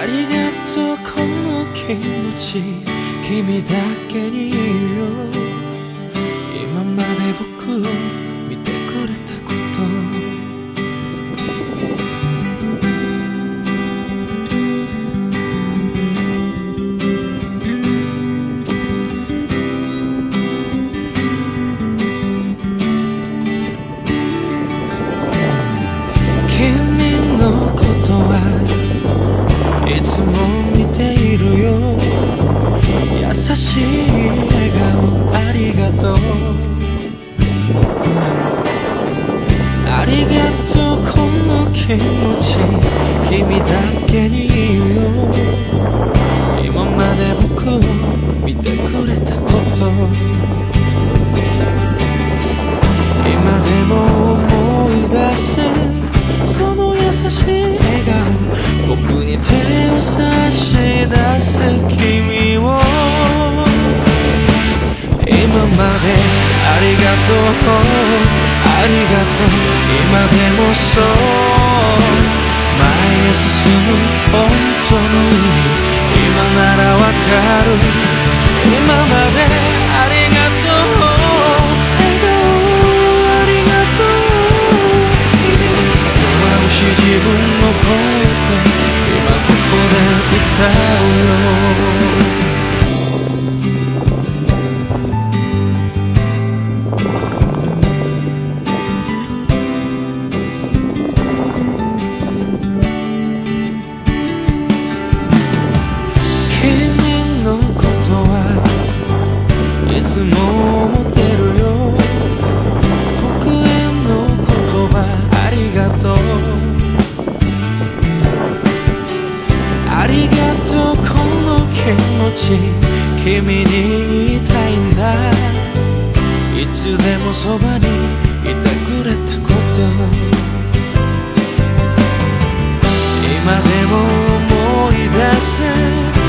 ありがとうこの気持ち君だけに言うよ今まで僕をそう前へ進む本当の意味今ならわかる。ありがとう。この気持ち君に言いたいんだ。いつでもそばにいてくれたこと。今でも思い出す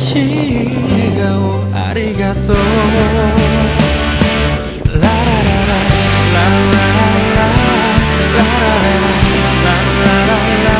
しい笑顔ありがとう。ララララララララララララララ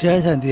지하사한테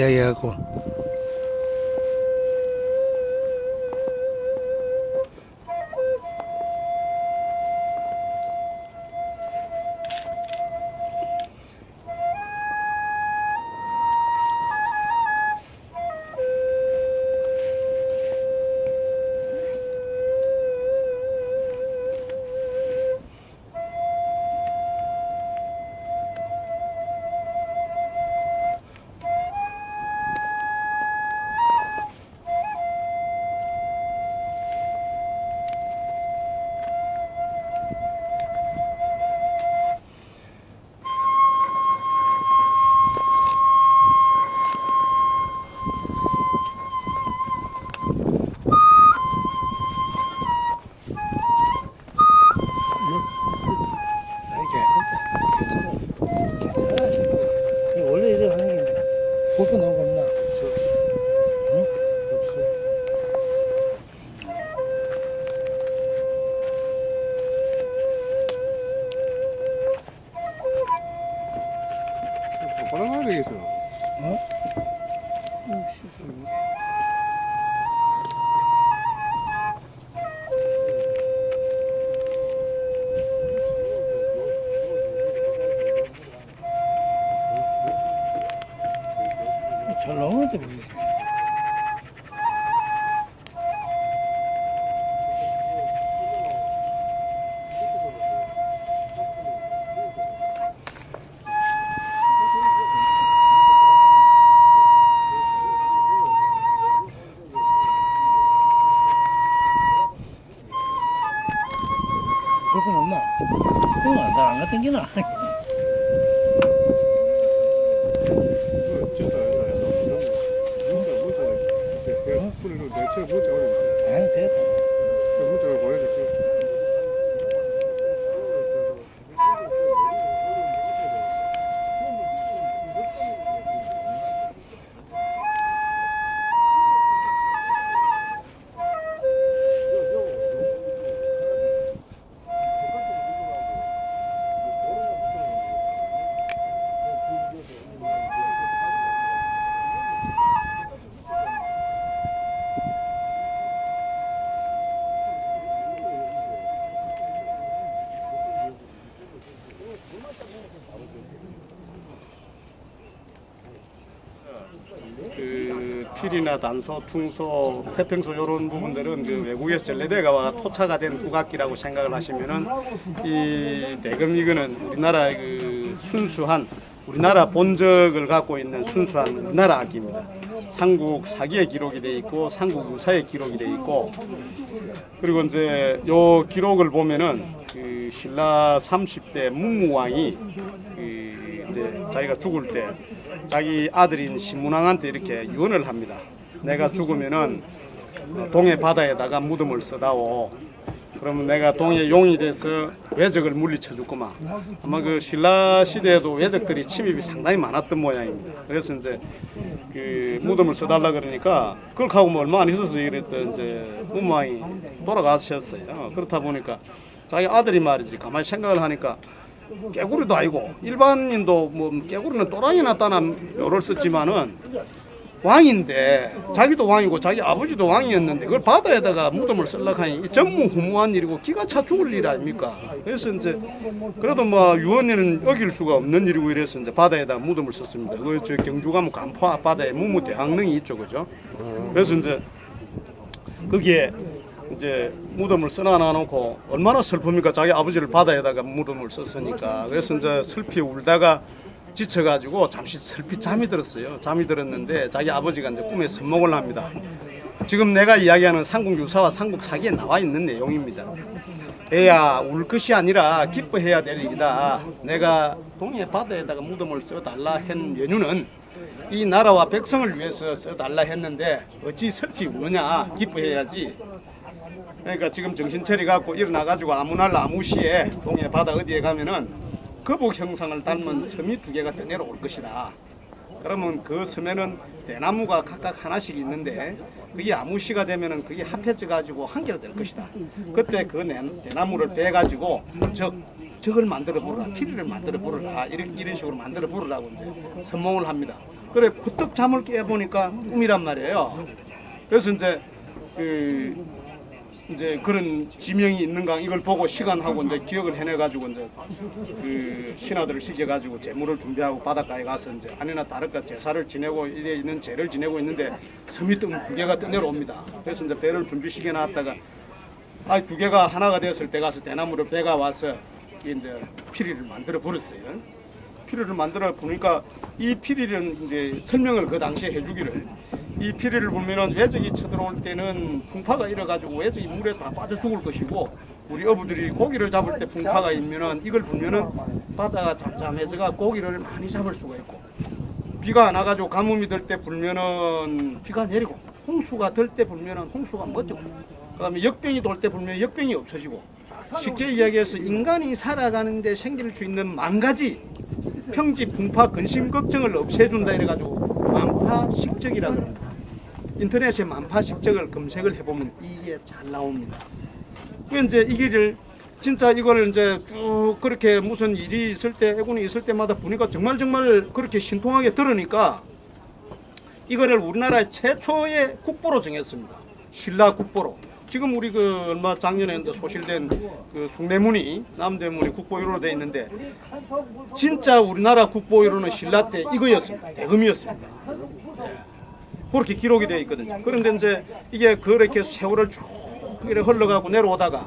바람하게 되겠어. 잘 내체 문자 보내. 아니 됐다. 필이나 단소, 퉁소, 태평소 이런 부분들은 그 외국에서 전래대가 토착가 된 국악기라고 생각을 하시면은 이 대금 이거는 우리나라 그 순수한 우리나라 본적을 갖고 있는 순수한 우리나라 악기입니다. 삼국 사기의 기록이 돼 있고 삼국 유사의 기록이 돼 있고 그리고 이제 요 기록을 보면은 그 신라 30대 문무왕이 그 이제 자기가 죽을 때 자기 아들인 신문왕한테 이렇게 유언을 합니다. 내가 죽으면은 어, 동해 바다에다가 무덤을 써다오. 그러면 내가 동해 용이 돼서 외적을 물리쳐 줄거만. 아마 그 신라 시대에도 외적들이 침입이 상당히 많았던 모양입니다. 그래서 이제 그 무덤을 써달라 그러니까 그걸 하고 뭐 얼마 안 있어서 이랬던 이제 문무왕이 돌아가셨어요. 그렇다 보니까 자기 아들이 말이지 가만히 생각을 하니까 깨구리도 아니고 일반인도 뭐 깨구리는 또랑이 났다나 묘를 썼지만은 왕인데 자기도 왕이고 자기 아버지도 왕이었는데 그걸 바다에다가 무덤을 쓰려고 하니 이 전무후무한 일이고 기가 차 죽을 일 아닙니까? 그래서 이제 그래도 뭐 유언에는 어길 수가 없는 일이고 이래서 이제 바다에다 무덤을 썼습니다. 그저 경주 가면 간포 앞바다에 무무대항릉이 있죠, 그죠? 그래서 이제 거기에 이제 무덤을 써놔 놓고 얼마나 슬픕니까? 자기 아버지를 바다에다가 무덤을 썼으니까. 그래서 이제 슬피 울다가 지쳐가지고 잠시 슬피 잠이 들었어요. 잠이 들었는데 자기 아버지가 이제 꿈에 선몽을 합니다. 지금 내가 이야기하는 삼국 유사와 삼국 사기에 나와 있는 내용입니다. 애야 울 것이 아니라 기뻐해야 될 일이다. 내가 동해 바다에다가 무덤을 써달라 한 연유는 이 나라와 백성을 위해서 써달라 했는데 어찌 슬피 우느냐 기뻐해야지. 그러니까 지금 정신 차려 갖고 일어나 가지고 아무 날 아무 시에 동해 바다 어디에 가면은 거북 형상을 닮은 섬이 두 개가 떠내려올 것이다. 그러면 그 섬에는 대나무가 각각 하나씩 있는데 그게 아무 시가 되면은 그게 합해져 가지고 한 개로 될 것이다. 그때 그 내- 대나무를 베 가지고 적 적을 만들어 보라, 피리를 만들어 보라 이런 이런 식으로 만들어 보라고 이제 선몽을 합니다. 그래 부떡 잠을 깨 보니까 꿈이란 말이에요. 그래서 이제 그 이제 그런 지명이 있는가 이걸 보고 시간하고 이제 기억을 해내 가지고 이제 그 신하들을 시켜 가지고 제물을 준비하고 바닷가에 가서 이제 아니나 다를까 제사를 지내고 이제 있는 제를 지내고 있는데 섬이 뜬 두 개가 떠내려옵니다. 그래서 이제 배를 준비시켜 놨다가 아 두 개가 하나가 되었을 때 가서 대나무를 배가 와서 이제 피리를 만들어 버렸어요. 피리를 만들어 보니까 이 피리는 이제 설명을 그 당시에 해주기를 이 피리를 보면은 외적이 쳐들어올 때는 풍파가 일어가지고 외적이 물에 다 빠져 죽을 것이고 우리 어부들이 고기를 잡을 때 풍파가 있면은 이걸 보면은 바다가 잠잠해져가 고기를 많이 잡을 수가 있고 비가 안 와가지고 가뭄이 들 때 불면은 비가 내리고 홍수가 들 때 불면은 홍수가 멎고 그다음에 역병이 돌 때 불면 역병이 없어지고 쉽게 이야기해서 인간이 살아가는데 생길 수 있는 만 가지 평지 풍파 근심 걱정을 없애준다 이래가지고 만파식적이라 그럽니다. 인터넷에 만파식적을 검색을 해보면 이게 잘 나옵니다. 그 이제 이 길을 진짜 이걸 이제 쭉 그렇게 무슨 일이 있을 때 애군이 있을 때마다 보니까 정말 정말 그렇게 신통하게 들으니까 이거를 우리나라의 최초의 국보로 정했습니다. 신라 국보로. 지금 우리 그 얼마 작년에 이제 소실된 그 숭례문이 남대문이 국보 1호로 돼 있는데 진짜 우리나라 국보 1호는 신라 때 이거였습니다. 대금이었습니다. 네. 그렇게 기록이 되어 있거든요. 그런데 이제 이게 그렇게 세월을 쭉 이렇게 흘러가고 내려오다가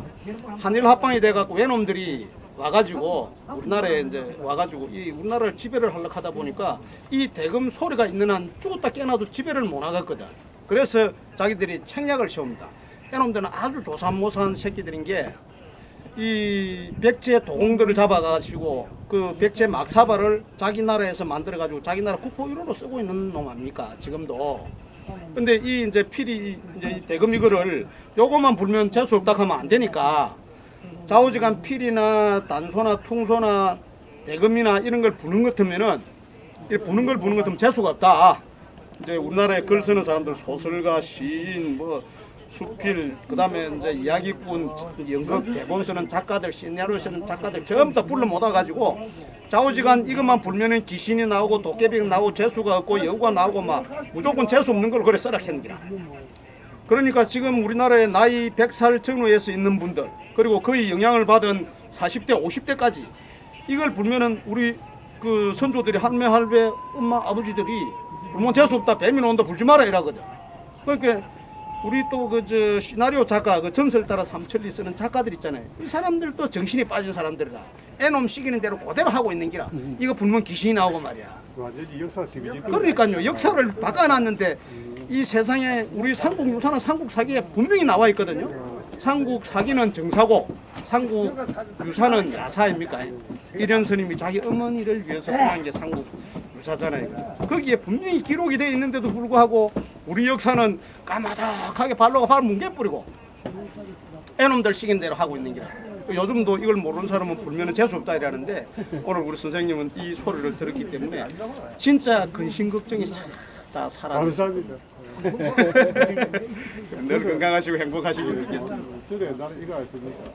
한일 합방이 돼갖고 외놈들이 와가지고 우리나라에 이제 와가지고 이 우리나라를 지배를 하려고 하다 보니까 이 대금 소리가 있는 한 죽었다 깨나도 지배를 못 하겠거든. 그래서 자기들이 책략을 세웁니다. 이놈들은 아주 조삼모사한 새끼들인 게 이 백제 도공들을 잡아가지고 그 백제 막사발을 자기 나라에서 만들어가지고 자기 나라 국보 1호로 쓰고 있는 놈 아닙니까 지금도? 근데 이 이제 필이 이제 이 대금 이거를 요것만 불면 재수 없다 하면 안 되니까 좌우지간 필이나 단소나 퉁소나 대금이나 이런 걸 부는 것 같으면은 이 부는 걸 부는 것 같으면 재수가 없다. 이제 우리나라에 글 쓰는 사람들 소설가 시인 뭐 수필 그다음에 이제 이야기꾼 연극 대본 쓰는 작가들 시나리오 쓰는 작가들 전부 다 불러 모아 가지고 좌우지간 이것만 불면은 귀신이 나오고 도깨비가 나오고 재수가 없고 여우가 나오고 막 무조건 재수 없는 걸 그래 써라 했는기라. 그러니까 지금 우리나라에 나이 100살 전후에서 있는 분들 그리고 거의 영향을 받은 40대 50대까지 이걸 불면은 우리 그 선조들이 할매 할배 엄마 아버지들이 불면 재수 없다 뱀이 나온다 불지 마라 이라거든. 그러니까 우리 또 그 저 시나리오 작가 그 전설 따라 삼천리 쓰는 작가들 있잖아요. 이 사람들도 정신이 빠진 사람들이라 애놈 시키는 대로 그대로 하고 있는 기라. 이거 불면 귀신이 나오고 말이야. 완전히 역사 뒤집기 그러니까요. 역사를 바꿔놨는데 이 세상에 우리 삼국 유사나 삼국 사기에 분명히 나와 있거든요. 삼국 사기는 정사고 삼국 유사는 야사입니까? 이런 스님이 자기 어머니를 위해서 쓰는 게 삼국 유사잖아요. 그죠? 거기에 분명히 기록이 되어 있는데도 불구하고 우리 역사는 까마득하게 발로가 발 뭉개뿌리고 애놈들 시킨 대로 하고 있는 게라. 요즘도 이걸 모르는 사람은 불면은 재수 없다 이러는데 오늘 우리 선생님은 이 소리를 들었기 때문에 진짜 근심 걱정이 싹다 사라졌어요. 감사합니다. 늘 건강하시고 행복하시길 빌겠습니다. 저도 옛날에 이거 했으니까